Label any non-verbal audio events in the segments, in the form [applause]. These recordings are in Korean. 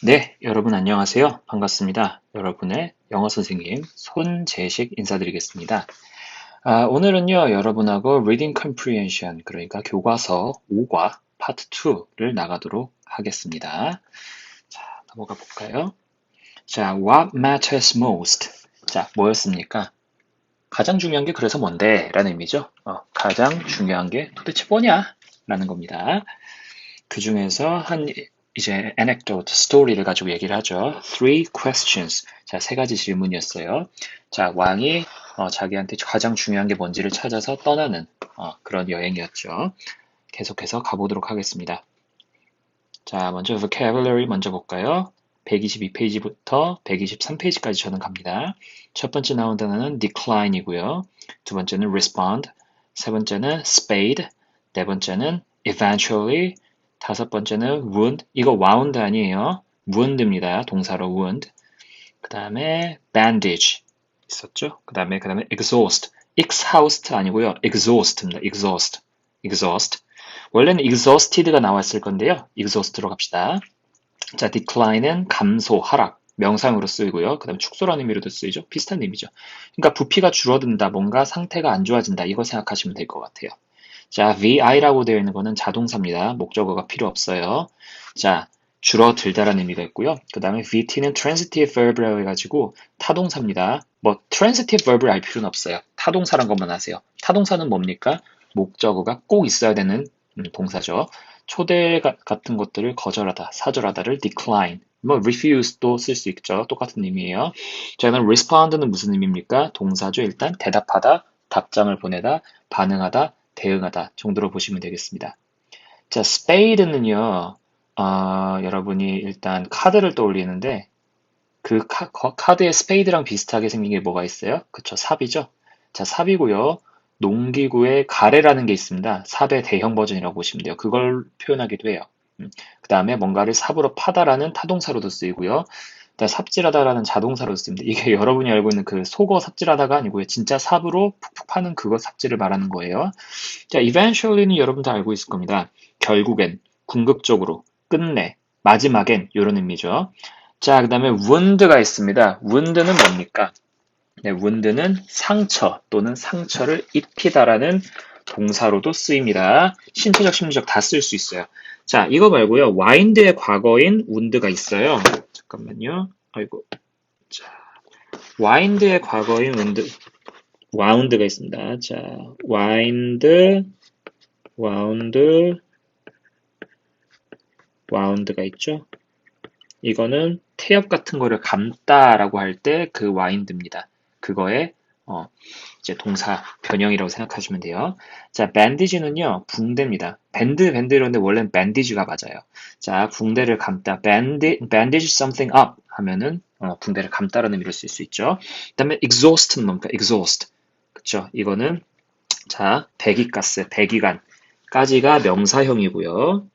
네, 여러분 안녕하세요. 반갑습니다. 여러분의 영어 선생님 손재식 인사드리겠습니다. 아, 오늘은요, 여러분하고 Reading Comprehension, 그러니까 교과서 5과 파트 2를 나가도록 하겠습니다. 자, 넘어가 볼까요? 자, What matters most? 자, 뭐였습니까? 가장 중요한 게 그래서 뭔데? 라는 의미죠. 어, 가장 중요한 게 도대체 뭐냐? 라는 겁니다. 그 중에서 한 이제 anecdote, 스토리를 가지고 얘기를 하죠. Three questions. 자, 세 가지 질문이었어요. 자, 왕이 어, 자기한테 가장 중요한 게 뭔지를 찾아서 떠나는 어, 그런 여행이었죠. 계속해서 가보도록 하겠습니다. 자, 먼저 vocabulary 먼저 볼까요? 122페이지부터 123페이지까지 저는 갑니다. 첫 번째 나온 단어는 decline이고요. 두 번째는 respond, 세 번째는 spade, 네 번째는 eventually, 다섯 번째는 wound. 이거 wound 아니에요. wound입니다. 동사로 wound. 그 다음에 bandage 있었죠. 그 다음에 그 다음에 exhaust. exhaust 아니고요. exhaust입니다. exhaust. exhaust. 원래는 exhausted가 나왔을 건데요. exhaust로 갑시다. 자, decline은 감소, 하락. 명상으로 쓰이고요. 그 다음에 축소라는 의미로도 쓰이죠. 비슷한 의미죠. 그러니까 부피가 줄어든다, 뭔가 상태가 안 좋아진다, 이거 생각하시면 될 것 같아요. 자, VI라고 되어 있는 거는 자동사입니다. 목적어가 필요 없어요. 자, 줄어들다라는 의미가 있고요. 그 다음에 VT는 transitive verb라고 해가지고 타동사입니다. 뭐 transitive verb을 알 필요는 없어요. 타동사란 것만 아세요. 타동사는 뭡니까? 목적어가 꼭 있어야 되는 음, 동사죠. 초대 같은 것들을 거절하다, 사절하다를 decline, 뭐 refuse도 쓸 수 있죠. 똑같은 의미예요. 자, 그럼 respond는 무슨 의미입니까? 동사죠. 일단 대답하다, 답장을 보내다, 반응하다, 대응하다 정도로 보시면 되겠습니다. 자, spade는요, 어, 여러분이 일단 카드를 떠올리는데 그 카, 카드의 스페이드랑 비슷하게 생긴 게 뭐가 있어요? 그쵸, 삽이죠? 자, 삽이고요. 농기구에 가래라는 게 있습니다. 삽의 대형 버전이라고 보시면 돼요. 그걸 표현하기도 해요. 음, 그 다음에 뭔가를 삽으로 파다라는 타동사로도 쓰이고요. 삽질하다라는 자동사로 씁니다. 이게 [laughs] 여러분이 알고 있는 그 속어 삽질하다가 아니고요. 진짜 삽으로 푹푹 파는 그거 삽질을 말하는 거예요. 자, eventually는 여러분 다 알고 있을 겁니다. 결국엔, 궁극적으로, 끝내, 마지막엔 이런 의미죠. 자, 그 다음에 wound가 있습니다. wound는 뭡니까? 네, wound는 상처 또는 상처를 입히다라는 동사로도 쓰입니다. 신체적, 심리적 다 쓸 수 있어요. 자, 이거 말고요. wind의 과거인 wound가 있어요. 잠깐만요. 아이고. 자, wind의 과거인 wound, wound가 있습니다. 자, wind, wound, wound가 있죠. 이거는 태엽 같은 거를 감다라고 할 때그 wind입니다. 그거에 어, 이제 동사 변형이라고 생각하시면 돼요. 자, bandage는요, 붕대입니다. 밴드, 밴드 이런데 원래는 bandage가 맞아요. 자, 붕대를 감다, bandage, bandage something up 하면은 어, 붕대를 감다라는 의미로 쓸수 있죠. 그 다음에 exhaust는 뭡니까? exhaust. 그쵸? 이거는 자, 배기가스, 배기관까지가 명사형이고요.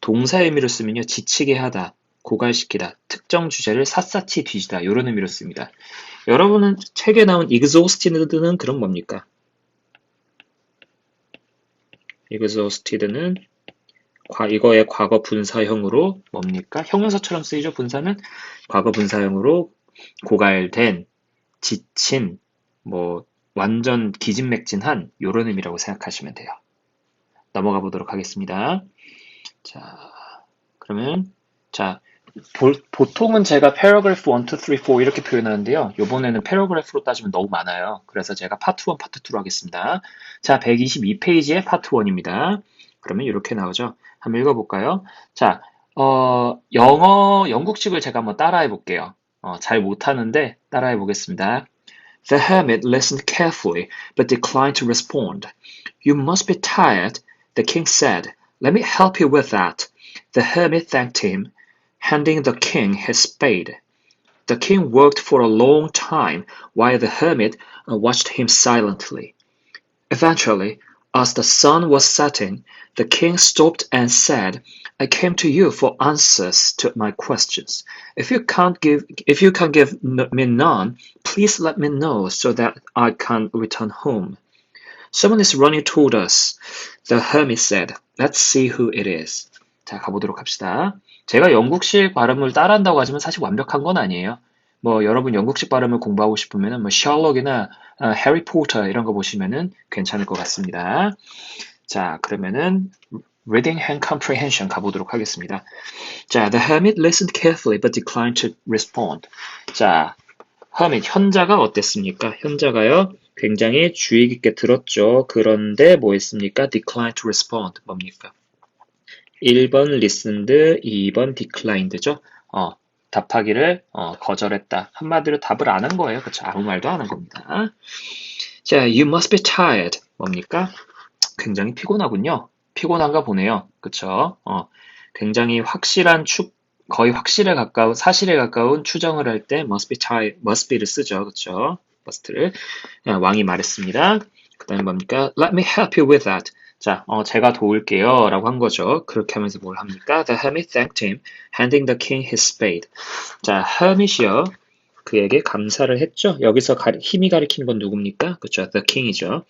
동사 의미로 쓰면요, 지치게 하다, 고갈시키다, 특정 주제를 샅샅이 뒤지다 이런 의미로 씁니다. 여러분은 책에 나온 exhausted는 그런 뭡니까? exhausted는 이거의 과거 분사형으로 뭡니까? 형용사처럼 쓰이죠. 분사는 과거 분사형으로 고갈된, 지친, 뭐 완전 기진맥진한 이런 의미라고 생각하시면 돼요. 넘어가 보도록 하겠습니다. 자, 그러면 자 보, 통은 제가 paragraph 1, 2, 3, 4 이렇게 표현하는데요. 이번에는 paragraph로 따지면 너무 많아요. 그래서 제가 파트 1, 파트 2로 하겠습니다. 자, 122페이지의 파트 1입니다. 그러면 이렇게 나오죠. 한번 읽어볼까요? 자, 어, 영어, 영국식을 제가 한번 따라해 볼게요. 어, 잘 못하는데 따라해 보겠습니다. The hermit listened carefully, but declined to respond. You must be tired, the king said. Let me help you with that. The hermit thanked him handing the king his spade. The king worked for a long time while the hermit watched him silently. Eventually, as the sun was setting, the king stopped and said, I came to you for answers to my questions. If you can't give if you can give me none, please let me know so that I can return home. Someone is running toward us, the hermit said. Let's see who it is. 자, 가보도록 합시다. 제가 영국식 발음을 따라한다고 하지만 사실 완벽한 건 아니에요. 뭐 여러분 영국식 발음을 공부하고 싶으면은 뭐 셜록이나 어, 해리포터 이런 거 보시면은 괜찮을 것 같습니다. 자, 그러면은 reading and comprehension 가보도록 하겠습니다. 자, the hermit listened carefully but declined to respond. 자, hermit 현자가 어땠습니까? 현자가요. 굉장히 주의 깊게 들었죠. 그런데 뭐 했습니까? declined to respond. 뭡니까? 1번 listened, 2번 declined죠. 어, 답하기를 어, 거절했다. 한마디로 답을 안 한 거예요. 그렇죠? 아무 말도 안 한 겁니다. 자, you must be tired. 뭡니까? 굉장히 피곤하군요. 피곤한가 보네요. 그쵸? 어, 굉장히 확실한 추, 거의 확실에 가까운, 사실에 가까운 추정을 할 때 must be tired, must be를 쓰죠. 그쵸? must를. 아, 왕이 말했습니다. 그 다음에 뭡니까? Let me help you with that. 자, 어, 제가 도울게요. 라고 한 거죠. 그렇게 하면서 뭘 합니까? The hermit thanked him, handing the king his spade. 자, hermit이요. 그에게 감사를 했죠. 여기서 가리, 힘이 가리키는 건 누굽니까? 그쵸. The king이죠.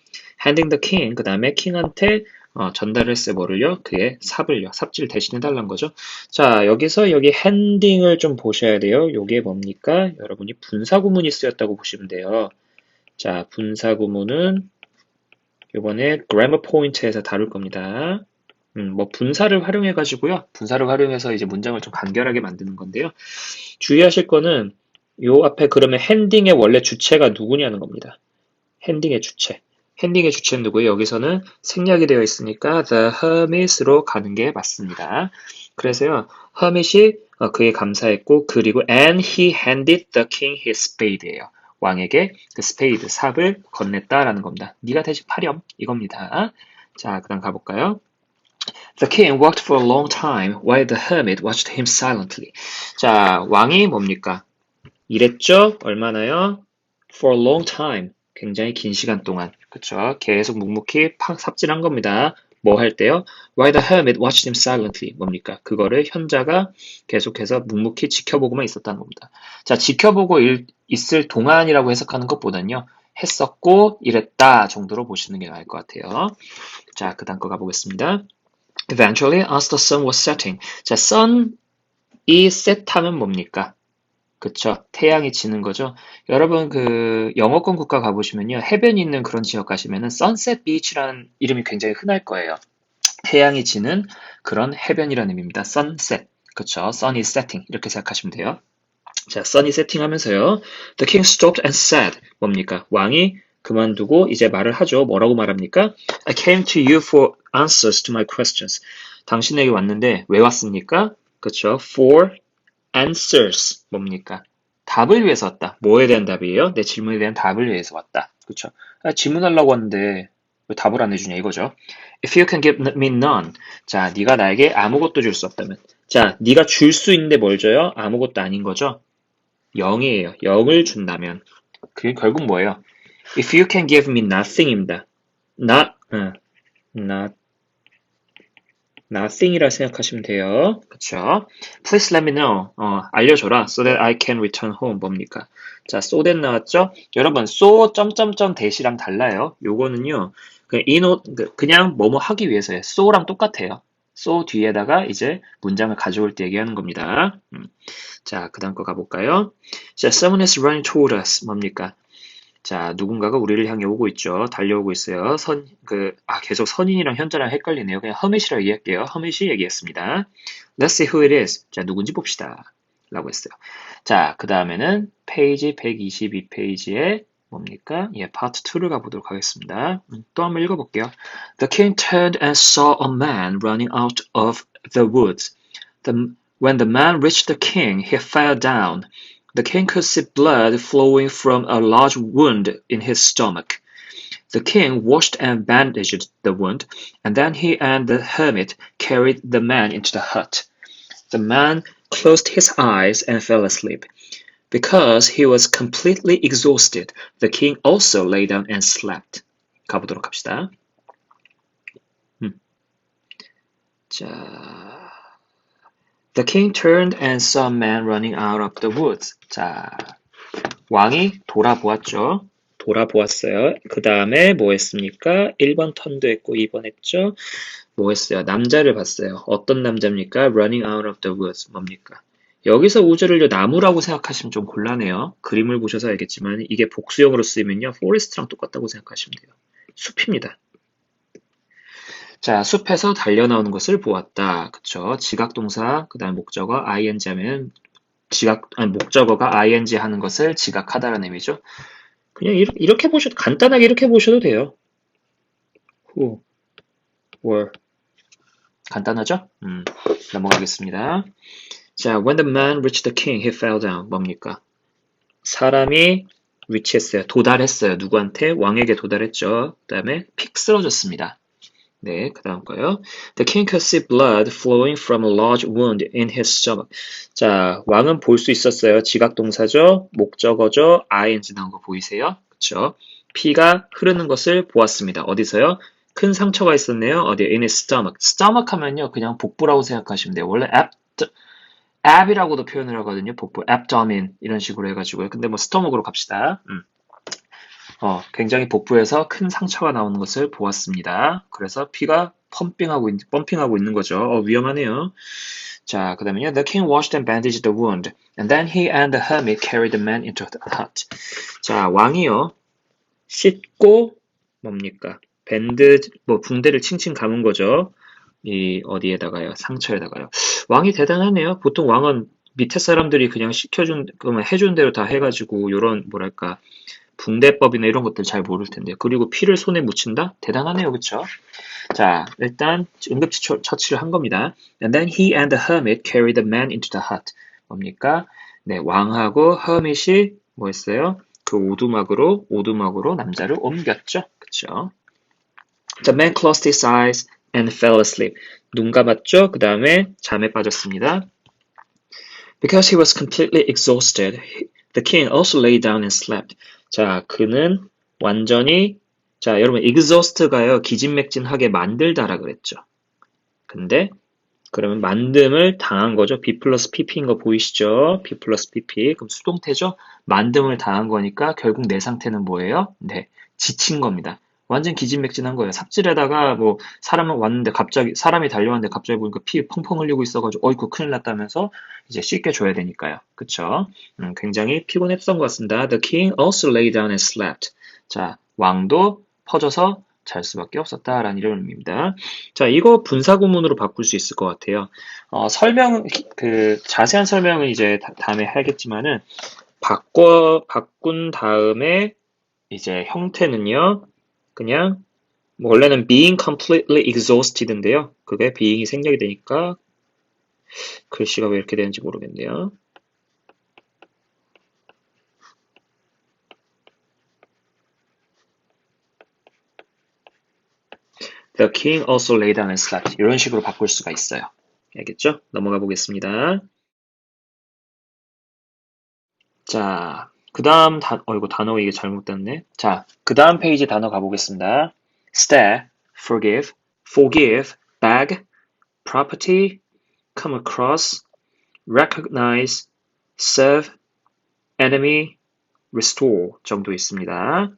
handing the king. 그 다음에 킹한테 어, 전달을 했어요. 뭐를요? 그의 삽을요. 삽질 대신해 달란 거죠. 자, 여기서 여기 핸딩을 좀 보셔야 돼요. 요게 뭡니까? 여러분이 분사구문이 쓰였다고 보시면 돼요. 자, 분사구문은 이번에 grammar point에서 다룰 겁니다. 음, 뭐 분사를 활용해 가지고요. 분사를 활용해서 이제 문장을 좀 간결하게 만드는 건데요. 주의하실 거는 요 앞에 그러면 핸딩의 원래 주체가 누구냐는 겁니다. 핸딩의 주체. 핸딩의 주체는 누구예요? 여기서는 생략이 되어 있으니까 the hermit으로 가는 게 맞습니다. 그래서요, hermit이 어, 그에 감사했고 그리고 and he handed the king his spade예요. 왕에게 그 스페이드, 삽을 건넸다라는 겁니다. 네가 대신 파렴 이겁니다. 자, 그다음 가볼까요? The king walked for a long time while the hermit watched him silently. 자, 왕이 뭡니까? 일했죠? 얼마나요? For a long time. 굉장히 긴 시간 동안. 그쵸? 계속 묵묵히 팍 삽질한 겁니다. 뭐 할 때요? While the hermit watched him silently. 뭡니까? 그거를 현자가 계속해서 묵묵히 지켜보고만 있었다는 겁니다. 자, 지켜보고 일, 있을 동안이라고 해석하는 것보단요. 했었고, 이랬다 정도로 보시는 게 나을 것 같아요. 자, 그 다음 거 가보겠습니다. Eventually, as the sun was setting. 자, sun이 set하면 뭡니까? 그쵸. 태양이 지는 거죠. 여러분, 그, 영어권 국가 가보시면요. 해변이 있는 그런 지역 가시면은, sunset beach라는 이름이 굉장히 흔할 거예요. 태양이 지는 그런 해변이라는 의미입니다. sunset. 그쵸. sun is setting. 이렇게 생각하시면 돼요. 자, sun이 setting 하면서요. The king stopped and said. 뭡니까? 왕이 그만두고 이제 말을 하죠. 뭐라고 말합니까? I came to you for answers to my questions. 당신에게 왔는데 왜 왔습니까? 그쵸. For answers 뭡니까? 답을 위해서 왔다. 뭐에 대한 답이에요? 내 질문에 대한 답을 위해서 왔다. 아, 질문하려고 하는데 왜 답을 안 해주냐 이거죠. If you can give me none. 자, 네가 나에게 아무것도 줄 수 없다면. 자, 네가 줄 수 있는데 뭘 줘요? 아무것도 아닌 거죠. 0이에요. 0을 준다면. 그게 결국 뭐예요? If you can give me nothing입니다. not, 어, not, nothing이라 생각하시면 돼요. 그쵸? Please let me know. 어, 알려줘라. So that I can return home. 뭡니까? 자, so that 나왔죠? 여러분, so 점점점 대시랑 달라요. 요거는요, 그냥 in, 그냥 뭐뭐 하기 위해서예요. so랑 똑같아요. so 뒤에다가 이제 문장을 가져올 때 얘기하는 겁니다. 음. 자, 그 다음 거 가볼까요? 자, someone is running toward us. 뭡니까? 자, 누군가가 우리를 향해 오고 있죠. 달려오고 있어요. 선, 그, 아, 계속 선인이랑 현자랑 헷갈리네요. 그냥 허밋이라고 얘기할게요. 허밋이 얘기했습니다. Let's see who it is. 자, 누군지 봅시다. 라고 했어요. 자, 그 다음에는 페이지 122페이지에 뭡니까? 예, 파트 2를 가보도록 하겠습니다. 음, 또 한번 읽어볼게요. The king turned and saw a man running out of the woods. The, when the man reached the king, he fell down. The king could see blood flowing from a large wound in his stomach. The king washed and bandaged the wound, and then he and the hermit carried the man into the hut. The man closed his eyes and fell asleep. Because he was completely exhausted, the king also lay down and slept. 가보도록 합시다. 음. 자, The king turned and saw a man running out of the woods. 자, 왕이 돌아보았죠. 돌아보았어요. 그 다음에 뭐 했습니까? 1번 턴도 했고 2번 했죠. 뭐 했어요? 남자를 봤어요. 어떤 남자입니까? running out of the woods. 뭡니까? 여기서 우주를 나무라고 생각하시면 좀 곤란해요. 그림을 보셔서 알겠지만 이게 복수형으로 쓰이면요. forest랑 똑같다고 생각하시면 돼요. 숲입니다. 자, 숲에서 달려 나오는 것을 보았다. 그쵸? 지각 동사, 그 다음 목적어, ing 하면 지각, 아니, 목적어가 ing 하는 것을 지각하다라는 의미죠. 그냥 이렇게, 이렇게 보셔도, 간단하게 이렇게 보셔도 돼요. who, were. 간단하죠? 음, 넘어가겠습니다. 자, when the man reached the king, he fell down. 뭡니까? 사람이 reach했어요. 도달했어요. 누구한테? 왕에게 도달했죠. 그 다음에 픽 쓰러졌습니다. 네, 그 다음 거요. The king could see blood flowing from a large wound in his stomach. 자, 왕은 볼 수 있었어요. 지각동사죠. 목적어죠. ing 나온 거 보이세요? 그쵸? 피가 흐르는 것을 보았습니다. 어디서요? 큰 상처가 있었네요. 어디? in his stomach. stomach 하면요. 그냥 복부라고 생각하시면 돼요. 원래 ab, ab이라고도 표현을 하거든요. 복부, abdomen 이런 식으로 해가지고요. 근데 뭐 스토먹으로 갑시다. 음. 어, 굉장히 복부에서 큰 상처가 나오는 것을 보았습니다. 그래서 피가 펌핑하고, 있, 펌핑하고 있는 거죠. 어, 위험하네요. 자, 그 다음에요. The king washed and bandaged the wound, and then he and the hermit carried the man into the hut. 자, 왕이요. 씻고, 뭡니까? 밴드, 뭐, 붕대를 칭칭 감은 거죠. 이, 어디에다가요? 상처에다가요. 왕이 대단하네요. 보통 왕은 밑에 사람들이 그냥 시켜준, 그러면 해준 대로 다 해가지고, 요런, 뭐랄까, 붕대법이나 이런 것들 잘 모를 텐데. 그리고 피를 손에 묻힌다? 대단하네요. 그쵸? 자, 일단 응급치 처치를 한 겁니다. And then he and the hermit carried the man into the hut. 뭡니까? 네, 왕하고 hermit이 뭐 했어요? 그 오두막으로, 오두막으로 남자를 옮겼죠. 그쵸? The man closed his eyes and fell asleep. 눈 감았죠? 그 다음에 잠에 빠졌습니다. Because he was completely exhausted, the king also lay down and slept. 자, 그는 완전히 자, 여러분 exhaust가요. 기진맥진하게 만들다라 그랬죠. 근데 그러면 만듦을 당한 거죠. B 플러스 PP인 거 보이시죠? B 플러스 PP. 그럼 수동태죠? 만듦을 당한 거니까 결국 내 상태는 뭐예요? 네. 지친 겁니다. 완전 기진맥진한 거예요. 삽질에다가 뭐 사람은 왔는데 갑자기 사람이 달려왔는데 갑자기 보니까 피 펑펑 흘리고 있어가지고 어이구 큰일 났다면서 이제 씻게 줘야 되니까요. 그쵸? 음, 굉장히 피곤했던 것 같습니다. The king also lay down and slept. 자, 왕도 퍼져서 잘 수밖에 없었다라는 이런 의미입니다. 자, 이거 분사 구문으로 바꿀 수 있을 것 같아요. 어, 설명, 그, 자세한 설명은 이제 다, 다음에 하겠지만은, 바꿔, 바꾼 다음에, 이제 형태는요, 그냥, 뭐 원래는 being completely exhausted인데요. 그게 being이 생략이 되니까, 글씨가 왜 이렇게 되는지 모르겠네요. The king also lay down and slept. 이런 식으로 바꿀 수가 있어요. 알겠죠? 넘어가 보겠습니다. 자, 그 다음 단, 어, 이거 단어 이게 잘못됐네. 자, 그 다음 페이지 단어 가보겠습니다. stare, forgive, forgive, bag, property, come across, recognize, serve, enemy, restore 정도 있습니다.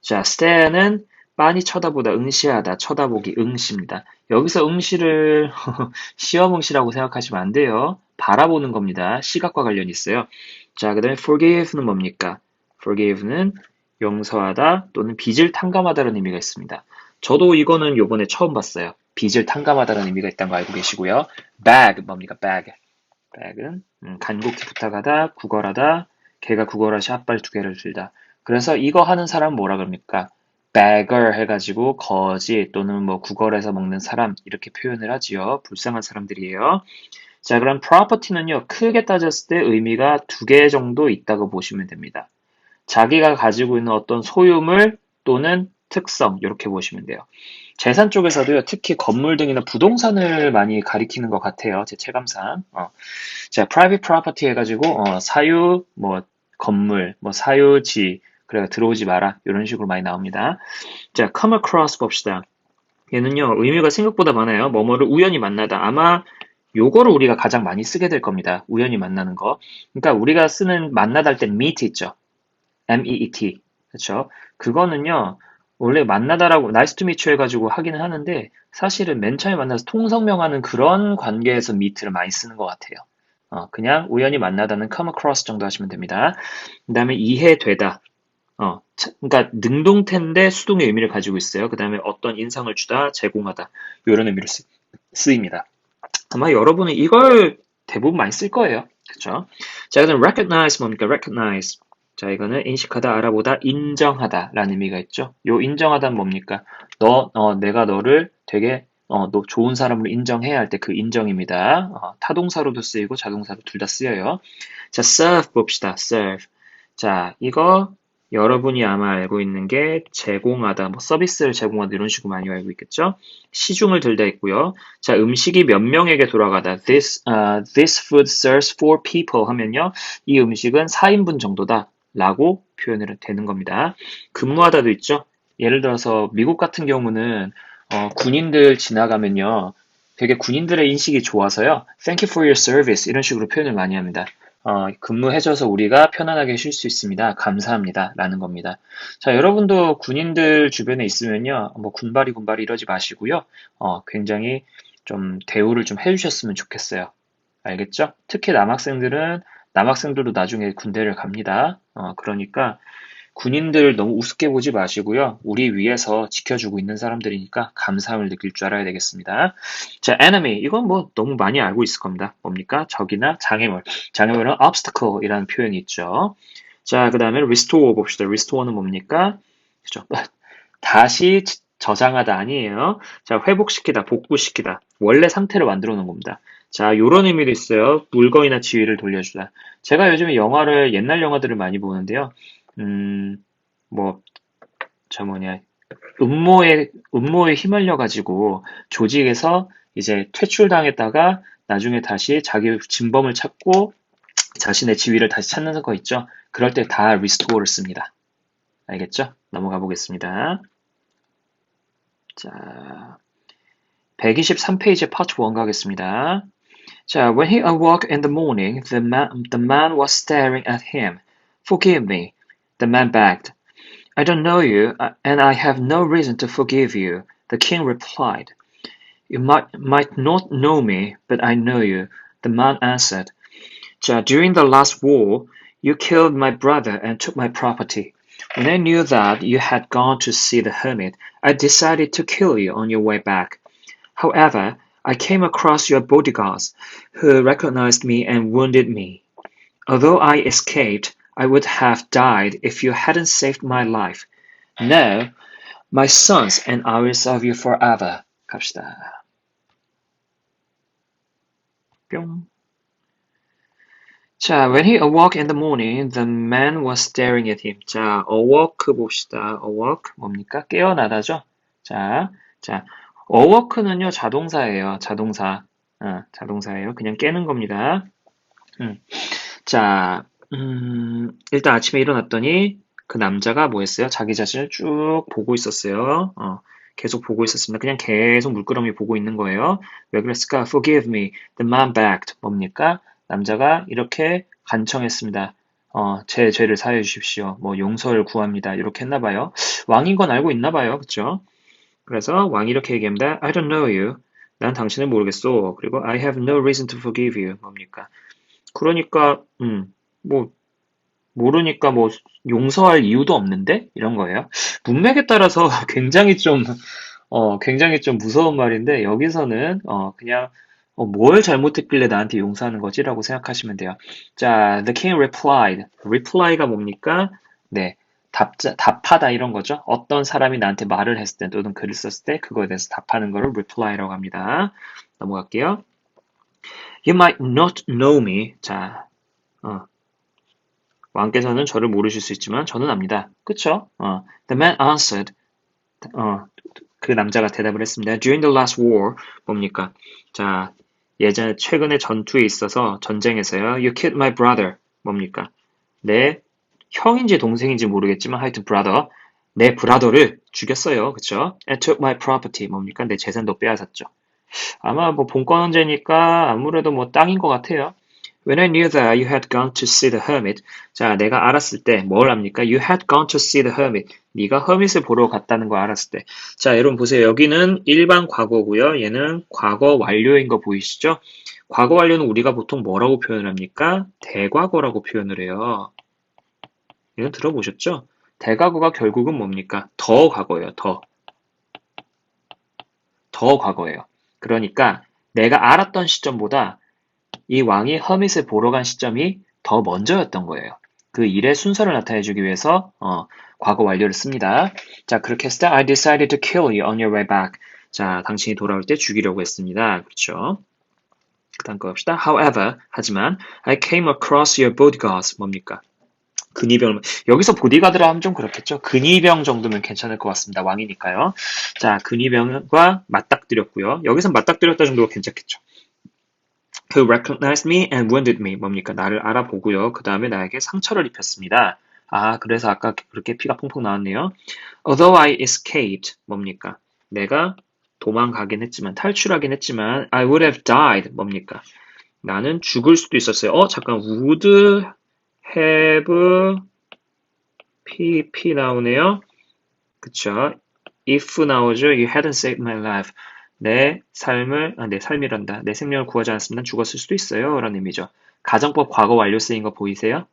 자, stare는 빤히 쳐다보다, 응시하다, 쳐다보기, 응시입니다. 여기서 응시를 [laughs] 시험 응시라고 생각하시면 안 돼요. 바라보는 겁니다. 시각과 관련이 있어요. 자, 그 다음에 forgive는 뭡니까? forgive는 용서하다 또는 빚을 탕감하다는 의미가 있습니다. 저도 이거는 요번에 처음 봤어요. 빚을 탕감하다는 의미가 있다는 거 알고 계시고요. bag 뭡니까? bag. bag은 음, 간곡히 부탁하다, 구걸하다, 개가 구걸하시 핫발 두 개를 들다. 그래서 이거 하는 사람 뭐라 그럽니까? beggar 해가지고 거지 또는 뭐 구걸해서 먹는 사람 이렇게 표현을 하지요. 불쌍한 사람들이에요. 자, 그럼 property는요, 크게 따졌을 때 의미가 두 개 정도 있다고 보시면 됩니다. 자기가 가지고 있는 어떤 소유물 또는 특성, 이렇게 보시면 돼요. 재산 쪽에서도요, 특히 건물 등이나 부동산을 많이 가리키는 것 같아요. 제 체감상. 어. 자, private property 해가지고, 어, 사유, 뭐, 건물, 뭐, 사유지, 그래 들어오지 마라 이런 식으로 많이 나옵니다. 자, come across 봅시다. 얘는요 의미가 생각보다 많아요. 뭐뭐를 우연히 만나다. 아마 요거를 우리가 가장 많이 쓰게 될 겁니다. 우연히 만나는 거. 그러니까 우리가 쓰는 만나다 할 때 meet 있죠. M-E-E-T. 그렇죠? 그거는요. 원래 만나다라고 nice to meet you 해가지고 하기는 하는데 사실은 맨 처음에 만나서 통성명하는 그런 관계에서 meet를 많이 쓰는 것 같아요. 어, 그냥 우연히 만나다는 come across 정도 하시면 됩니다. 그 다음에 이해되다. 어, 차- 그러니까 능동태인데 수동의 의미를 가지고 있어요. 그 다음에 어떤 인상을 주다, 제공하다. 이런 의미로 쓰, 쓰입니다. 아마 여러분은 이걸 대부분 많이 쓸 거예요. 그쵸? 자, 그다음 recognize 뭡니까? recognize. 자, 이거는 인식하다, 알아보다, 인정하다 라는 의미가 있죠. 요 인정하다는 뭡니까? 너, 어, 내가 너를 되게 어, 너 좋은 사람으로 인정해야 할 때 그 인정입니다. 어, 타동사로도 쓰이고 자동사로 둘 다 쓰여요. 자, serve 봅시다. serve. 자, 이거 여러분이 아마 알고 있는 게 제공하다, 뭐 서비스를 제공하다 이런 식으로 많이 알고 있겠죠? 시중을 들다 있고요. 자, 음식이 몇 명에게 돌아가다. This, uh, this food serves four people 하면요. 이 음식은 4인분 정도다. 라고 표현을 되는 겁니다. 근무하다도 있죠. 예를 들어서 미국 같은 경우는 어, 군인들 지나가면요. 되게 군인들의 인식이 좋아서요. Thank you for your service 이런 식으로 표현을 많이 합니다. 어, 근무해줘서 우리가 편안하게 쉴 수 있습니다. 감사합니다. 라는 겁니다. 자, 여러분도 군인들 주변에 있으면요. 뭐 군발이 군발이 이러지 마시고요. 어, 굉장히 좀 대우를 좀 해주셨으면 좋겠어요. 알겠죠? 특히 남학생들은 남학생들도 나중에 군대를 갑니다. 어, 그러니까 군인들 너무 우습게 보지 마시고요. 우리 위에서 지켜주고 있는 사람들이니까 감사함을 느낄 줄 알아야 되겠습니다. 자, enemy. 이건 뭐 너무 많이 알고 있을 겁니다. 뭡니까? 적이나 장애물. 장애물은 obstacle이라는 표현이 있죠. 자, 그 다음에 restore 봅시다. restore는 뭡니까? 그죠? [laughs] 다시 저장하다 아니에요. 자, 회복시키다, 복구시키다. 원래 상태를 만들어 놓은 겁니다. 자, 요런 의미도 있어요. 물건이나 지위를 돌려주다. 제가 요즘에 영화를, 옛날 영화들을 많이 보는데요. 음, 뭐, 저 뭐냐, 음모에, 음모에 휘말려 가지고 조직에서 이제 퇴출당했다가 나중에 다시 자기 진범을 찾고 자신의 지위를 다시 찾는 거 있죠? 그럴 때다 restore를 씁니다. 알겠죠? 넘어가 보겠습니다. 자, 123페이지 파트 1 가겠습니다. 자, when he awoke in the morning, the man, the man was staring at him. Forgive me, the man begged. I don't know you, uh, and I have no reason to forgive you, the king replied. You might, might not know me, but I know you, the man answered. 자, during the last war, you killed my brother and took my property. When I knew that you had gone to see the hermit, I decided to kill you on your way back. However, I came across your bodyguards, who recognized me and wounded me. Although I escaped, I would have died if you hadn't saved my life. Now, my sons and I will serve you forever. 갑시다. 뿅. 자, when he awoke in the morning, the man was staring at him. 자, awoke 봅시다. awoke 뭡니까? 깨어나다죠? 자, 자, awoke는요, 자동사예요. 자동사. 어, 자동사예요. 그냥 깨는 겁니다. 음. 자, 음, 일단 아침에 일어났더니 그 남자가 뭐 했어요? 자기 자신을 쭉 보고 있었어요. 어, 계속 보고 있었습니다. 그냥 계속 물끄러미 보고 있는 거예요. 왜 그랬을까? Forgive me. The man begged. 뭡니까? 남자가 이렇게 간청했습니다. 어, 제 죄를 사해 주십시오. 뭐 용서를 구합니다. 이렇게 했나 봐요. 왕인 건 알고 있나 봐요. 그쵸? 그래서 왕이 이렇게 얘기합니다. I don't know you. 난 당신을 모르겠어. 그리고 I have no reason to forgive you. 뭡니까? 그러니까 음, 뭐 모르니까 뭐 용서할 이유도 없는데 이런 거예요. 문맥에 따라서 [laughs] 굉장히 좀 어, 굉장히 좀 무서운 말인데 여기서는 어, 그냥 어, 뭘 잘못했길래 나한테 용서하는 거지라고 생각하시면 돼요. 자, the king replied. reply가 뭡니까? 네. 답자, 답하다 이런 거죠. 어떤 사람이 나한테 말을 했을 때 또는 글을 썼을 때 그거에 대해서 답하는 거를 reply라고 합니다. 넘어갈게요. You might not know me. 자, 어, 왕께서는 저를 모르실 수 있지만 저는 압니다. 그쵸? 어, the man answered. 어, 그 남자가 대답을 했습니다. During the last war, 뭡니까? 자, 예전 최근에 전투에 있어서 전쟁에서요. You killed my brother. 뭡니까? 내 형인지 동생인지 모르겠지만 하여튼 brother. 내 브라더를 죽였어요. 그쵸? And took my property. 뭡니까? 내 재산도 빼앗았죠. 아마 뭐 본권 언제니까 아무래도 뭐 땅인 것 같아요. When I knew that you had gone to see the hermit. 자, 내가 알았을 때뭘 합니까? You had gone to see the hermit. 네가 허밋을 보러 갔다는 거 알았을 때. 자, 여러분 보세요. 여기는 일반 과거고요. 얘는 과거 완료인 거 보이시죠? 과거 완료는 우리가 보통 뭐라고 표현을 합니까? 대과거라고 표현을 해요. 이건 들어보셨죠? 대과거가 결국은 뭡니까? 더 과거예요. 더. 더 과거예요. 그러니까 내가 알았던 시점보다 이 왕이 허밋을 보러 간 시점이 더 먼저였던 거예요. 그 일의 순서를 나타내주기 위해서 어, 과거 완료를 씁니다. 자 그렇게 했을 때 I decided to kill you on your way back. 자 당신이 돌아올 때 죽이려고 했습니다. 그렇죠? 그 다음 거 봅시다. However, 하지만 I came across your bodyguards. 뭡니까? 근위병 여기서 보디가드라 하면 좀 그렇겠죠. 근위병 정도면 괜찮을 것 같습니다. 왕이니까요. 자, 근위병과 맞닥뜨렸고요. 여기서 맞닥뜨렸다 정도가 괜찮겠죠. 그 recognized me and wounded me 뭡니까? 나를 알아보고요. 그 다음에 나에게 상처를 입혔습니다. 아, 그래서 아까 그렇게 피가 퐁퐁 나왔네요. Although I escaped 뭡니까? 내가 도망가긴 했지만 탈출하긴 했지만 I would have died 뭡니까? 나는 죽을 수도 있었어요. 어, 잠깐 would have p p 나오네요. 그쵸? if 나오죠. You hadn't saved my life. 내 삶을, 아, 내 삶이란다. 내 생명을 구하지 않았으면 난 죽었을 수도 있어요. 라는 의미죠. 가정법 과거 완료 쓰인 거 보이세요?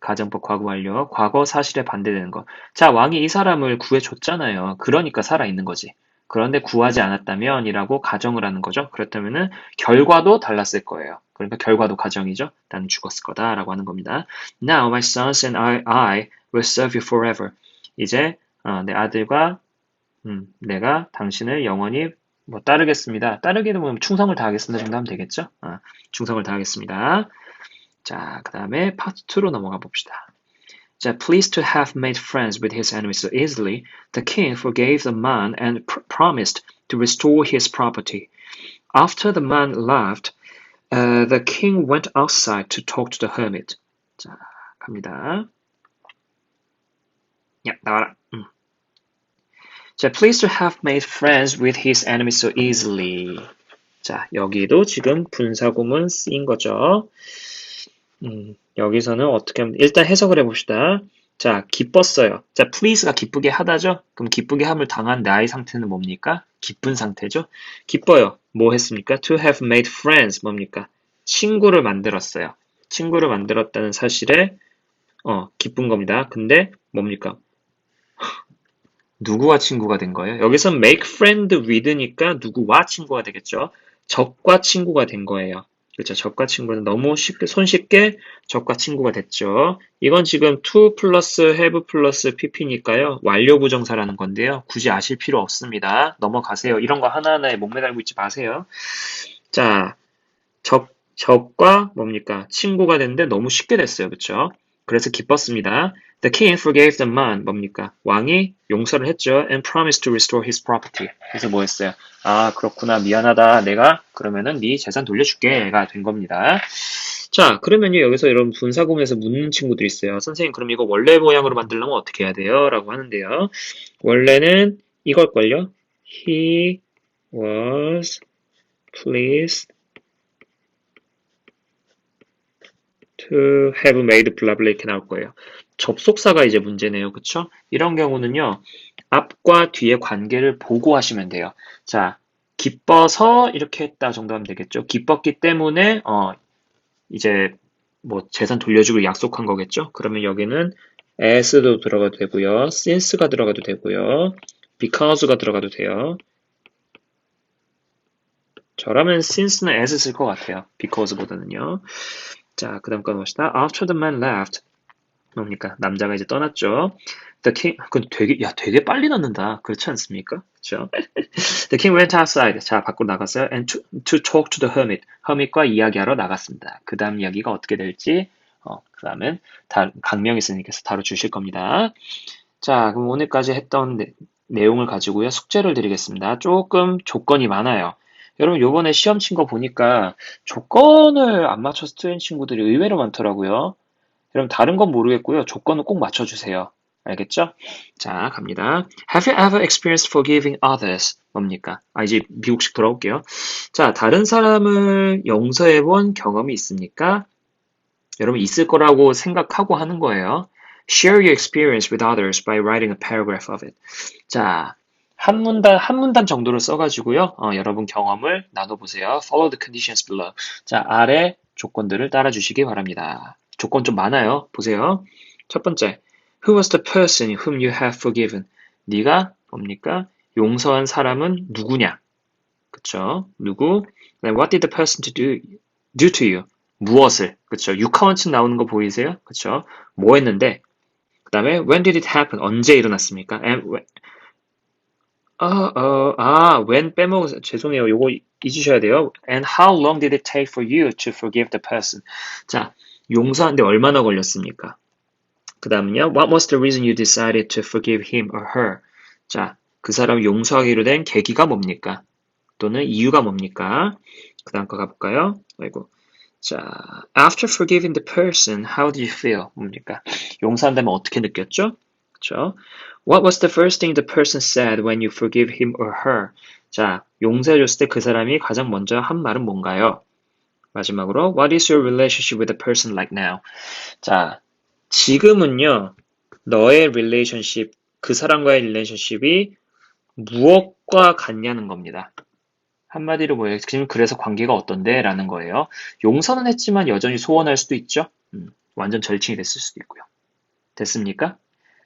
가정법 과거 완료. 과거 사실에 반대되는 거. 자, 왕이 이 사람을 구해줬잖아요. 그러니까 살아있는 거지. 그런데 구하지 않았다면 이라고 가정을 하는 거죠. 그렇다면은 결과도 달랐을 거예요. 그러니까 결과도 가정이죠. 나는 죽었을 거다 라고 하는 겁니다. Now my sons and I, I will serve you forever. 이제 어, 내 아들과 음, 내가 당신을 영원히 뭐 따르겠습니다. 따르기는 뭐 충성을 다하겠습니다 정도 하면 되겠죠? 어, 충성을 다하겠습니다. 자, 그 다음에 파트 2로 넘어가 봅시다. 자, pleased to have made friends with his enemies so easily, the king forgave the man and pr promised to restore his property. After the man left, uh, the king went outside to talk to the hermit. 자, 갑니다. 야, 나와라. 음. 자, pleased to have made friends with his enemies so easily. 자, 여기도 지금 분사구문 쓰인 거죠. 음, 여기서는 어떻게 하면, 일단 해석을 해봅시다. 자, 기뻤어요. 자, please가 기쁘게 하다죠? 그럼 기쁘게 함을 당한 나의 상태는 뭡니까? 기쁜 상태죠? 기뻐요. 뭐 했습니까? To have made friends. 뭡니까? 친구를 만들었어요. 친구를 만들었다는 사실에, 어, 기쁜 겁니다. 근데, 뭡니까? 누구와 친구가 된 거예요? 여기서 make friend with니까 누구와 친구가 되겠죠? 적과 친구가 된 거예요. 그렇죠. 적과 친구는 너무 쉽게, 손쉽게 적과 친구가 됐죠. 이건 지금 to 플러스 have 플러스 pp니까요. 완료 부정사라는 건데요. 굳이 아실 필요 없습니다. 넘어가세요. 이런 거 하나하나에 목매달고 있지 마세요. 자, 적, 적과 뭡니까? 친구가 됐는데 너무 쉽게 됐어요. 그렇죠? 그래서 기뻤습니다. The king forgave the man. 뭡니까? 왕이 용서를 했죠. And promised to restore his property. 그래서 뭐 했어요? 아, 그렇구나. 미안하다. 내가 그러면은 네 재산 돌려줄게가 된 겁니다. 자, 그러면요. 여기서 여러분 분사구문에서 묻는 친구들이 있어요. 선생님, 그럼 이거 원래 모양으로 만들려면 어떻게 해야 돼요? 라고 하는데요. 원래는 이걸걸요. He was pleased to have made blah 이렇게 나올 거예요. 접속사가 이제 문제네요. 그쵸? 이런 경우는요. 앞과 뒤의 관계를 보고 하시면 돼요. 자, 기뻐서 이렇게 했다 정도 하면 되겠죠. 기뻤기 때문에 어 이제 뭐 재산 돌려주기로 약속한 거겠죠. 그러면 여기는 as도 들어가도 되고요. since가 들어가도 되고요. because가 들어가도 돼요. 저라면 since는 as 쓸 것 같아요. because보다는요. 자, 그 다음 거 봅시다. After the man left. 뭡니까? 남자가 이제 떠났죠. The king, 그 되게, 야, 되게 빨리 넣는다. 그렇지 않습니까? 그렇죠? [laughs] The king went outside. 자, 밖으로 나갔어요. And to, to talk to the hermit. hermit과 이야기하러 나갔습니다. 그 다음 이야기가 어떻게 될지, 어, 그 다음은 다, 강명희 스님께서 다뤄주실 겁니다. 자, 그럼 오늘까지 했던 내, 내용을 가지고요. 숙제를 드리겠습니다. 조금 조건이 많아요. 여러분 요번에 시험 친 거 보니까 조건을 안 맞춰서 틀린 친구들이 의외로 많더라고요. 여러분 다른 건 모르겠고요. 조건은 꼭 맞춰주세요. 알겠죠? 자 갑니다. Have you ever experienced forgiving others? 뭡니까? 아 이제 미국식 돌아올게요. 자 다른 사람을 용서해 본 경험이 있습니까? 여러분 있을 거라고 생각하고 하는 거예요. Share your experience with others by writing a paragraph of it. 자, 한 문단, 한 문단 정도를 써가지고요. 어, 여러분 경험을 나눠보세요. Follow the conditions below. 자, 아래 조건들을 따라주시기 바랍니다. 조건 좀 많아요. 보세요. 첫 번째, Who was the person whom you have forgiven? 네가 뭡니까? 용서한 사람은 누구냐? 그쵸? 누구? What did the person to do, do to you? 무엇을? 그쵸? 육하원칙 나오는 거 보이세요? 그쵸? 뭐 했는데? 그 다음에 when did it happen? 언제 일어났습니까? And when, 어, 어, 아, when 빼먹었어요. 죄송해요. 요거 잊으셔야 돼요. And how long did it take for you to forgive the person? 자, 용서하는데 얼마나 걸렸습니까? 그 다음은요. What was the reason you decided to forgive him or her? 자, 그 사람 용서하기로 된 계기가 뭡니까? 또는 이유가 뭡니까? 그 다음 거 가볼까요? 아이고. 자, after forgiving the person, how did you feel? 뭡니까? 용서한다면 어떻게 느꼈죠? 그쵸? What was the first thing the person said when you forgive him or her? 자, 용서해줬을 때 그 사람이 가장 먼저 한 말은 뭔가요? 마지막으로, What is your relationship with the person like now? 자, 지금은요, 너의 relationship, 그 사람과의 relationship이 무엇과 같냐는 겁니다. 한마디로 뭐예요? 지금 그래서 관계가 어떤데? 라는 거예요. 용서는 했지만 여전히 소원할 수도 있죠? 음, 완전 절친이 됐을 수도 있고요. 됐습니까?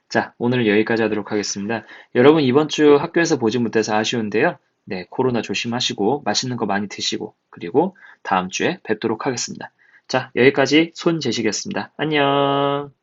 자, 오늘 여기까지 하도록 하겠습니다. 여러분, 이번 주 학교에서 보지 못해서 아쉬운데요. 네, 코로나 조심하시고, 맛있는 거 많이 드시고, 그리고 다음 주에 뵙도록 하겠습니다. 자, 여기까지 손재식이었습니다. 안녕!